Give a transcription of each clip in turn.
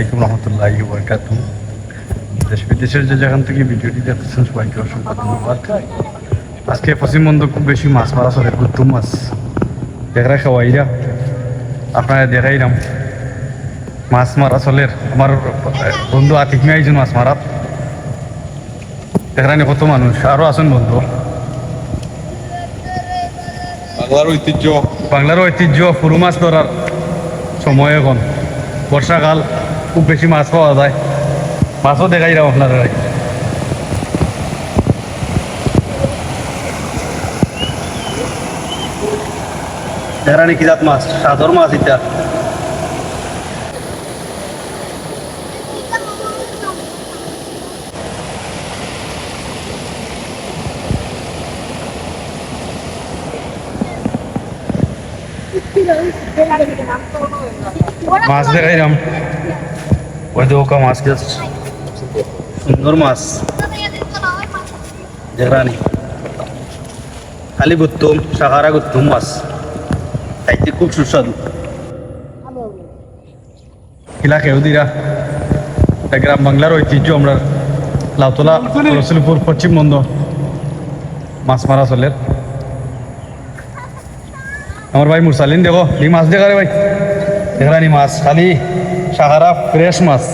আলাইকুম রহমতুল্লাহ বরকাত দেশ বিদেশের যে যেখান থেকে ভিডিওটি দেখতেছেন সবাইকে অসংখ্য ধন্যবাদ। আজকে পশ্চিমবঙ্গ খুব বেশি মাছ মারা চলে গুত্তু মাছ। দেখরা খাওয়াইরা আপনারা দেখাইলাম মাছ মারা আমার বন্ধু আতিক মেয়ে মাছ মারাত। দেখরানি কত মানুষ আরও আছেন বন্ধু। বাংলার ঐতিহ্য। বাংলার ঐতিহ্য ফুরু মাছ ধরার সময় এখন। বর্ষাকাল। খুব বেশি মাছ পাওয়া যায়। মাছও দেখাই যাও আপনারা দেখানি কি জাত মাছ? সাদর মাছ এটা মাছ দেখাইলাম। ওই দেখো মাছ গাছ। সুন্দর মাছ। দেখানি। খালি গুত্তুম সাহারা গুত্তুম মাছ। খাইতে খুব সুস্বাদু। কিলা খেয়েও দিরা। গ্রাম বাংলার ঐতিহ্য আমরা। লাউতলা রসুলপুর পশ্চিমবঙ্গ। মাছ মারা চলের আমার ভাই মুরসালিন, দেখো এই মাছ দেখা রে ভাই? দেখলানি মাছ, খালি সাহারা ফ্রেশ মাছ।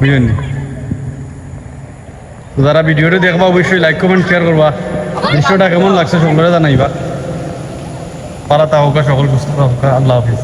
বুঝলেন যারা ভিডিওটা দেখবা, অবশ্যই লাইক কমেন্ট শেয়ার করবা। দৃশ্যটা কেমন লাগছে, সকলে জানাইবা। পারা তা হোক সকল সুস্থ আল্লাহ হাফিজ।